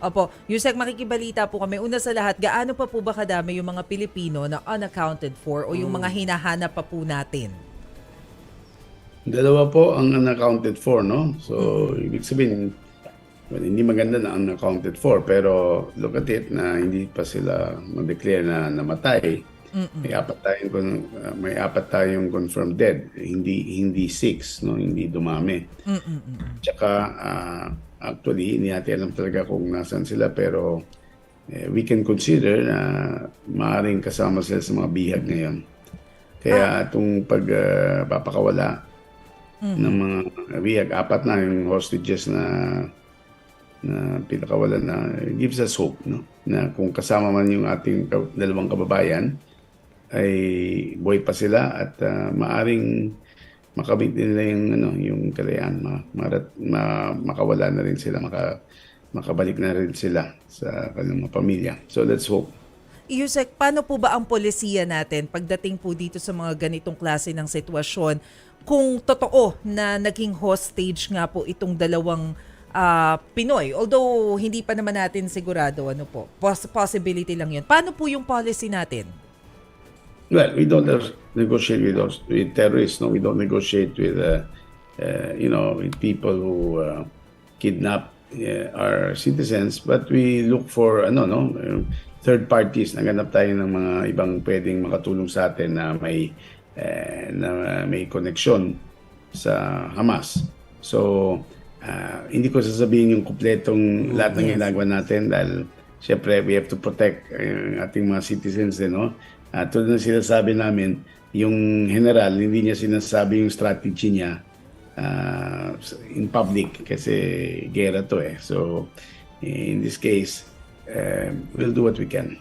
Opo, Yusek, makikibalita po kami. Una sa lahat, gaano pa po ba kadami yung mga Pilipino na unaccounted for o yung mga hinahanap pa po natin? Dalawa po ang unaccounted for, no? So, ibig sabihin, well, hindi maganda na unaccounted for, pero look at it na hindi pa sila mag-declare na namatay. May apat tayong uh, may apat tayong confirmed dead, hindi hindi six, no? Hindi dumami. Tsaka uh, actually hindi natin alam talaga kung nasaan sila pero eh, we can consider na maaaring kasama sila sa mga bihag ngayon. Kaya itong pagpapakawala ng mga bihag, apat na yung hostages na na pinakawalan na gives us hope no? Na kung kasama man yung ating dalawang kababayan ay buhay pa sila at ah, maaring makamit nila yung ano yung kalayaan ma, marat, ma, makawala na rin sila maka, makabalik na rin sila sa kanilang mga pamilya so let's hope Yusek, paano po ba ang polisiya natin pagdating po dito sa mga ganitong klase ng sitwasyon kung totoo na naging hostage nga po itong dalawang ah, Pinoy? Although hindi pa naman natin sigurado ano po, Poss- possibility lang yun. Paano po yung policy natin? Well, we don't negotiate with those, with terrorists. No, we don't negotiate with, uh, uh, you know, with people who uh, kidnap uh, our citizens. But we look for, ano, no, uh, third parties. Naghanap tayo ng mga ibang pwedeng makatulong sa atin na may uh, na may connection sa Hamas. So, uh, hindi ko sasabihin yung kumpletong lahat ng ginagawa natin dahil syempre we have to protect uh, ating mga citizens din, no? At tulad ng sinasabi namin, yung general, hindi niya sinasabi yung strategy niya uh, in public kasi gera to eh. So, in this case, uh, we'll do what we can.